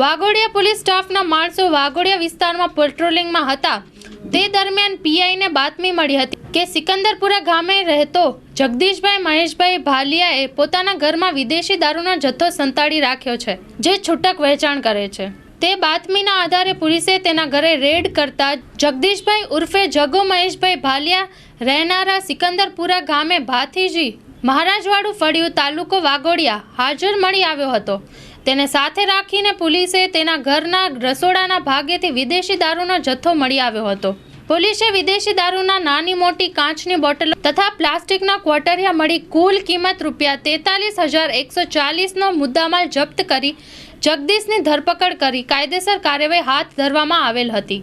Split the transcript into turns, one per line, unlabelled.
Waghodia police સ્ટાફના માણસો વાઘોડિયા વિસ્તારમાં પેટ્રોલિંગમાં હતા. તે દરમિયાન પીઆઈને બાતમી મળી હતી કે સિકંદરપુરા ગામે રહેતો જગદીશભાઈ મહેશભાઈ ભાલિયાએ પોતાના ઘરમાં વિદેશી દારૂનો જથ્થો સંતાડી રાખ્યો છે, જે છૂટક વહેંચાણ કરે છે. તે બાતમીના આધારે પોલીસે તેના ઘરે રેડ કરતા જગદીશભાઈ ઉર્ફે જગો મહેશભાઈ ભાલિયા રહેનારા સિકંદરપુરા ગામે ભાથીજી મહારાજવાડું ફળિયું તાલુકો વાગોડિયા હાજર મળી આવ્યો હતો. તેને સાથે રાખીને પોલીસે તેના ઘરના રસોડાના ભાગેથી વિદેશી દારૂનો જથ્થો મળી આવ્યો હતો. પોલીસે વિદેશી દારૂના નાની મોટી કાચની બોટલો તથા પ્લાસ્ટિકના ક્વોટરિયા મળી કુલ કિંમત રૂપિયા તેતાલીસ હજાર એકસો ચાલીસનો મુદ્દામાલ જપ્ત કરી જગદીશની ધરપકડ કરી કાયદેસર કાર્યવાહી હાથ ધરવામાં આવેલ હતી.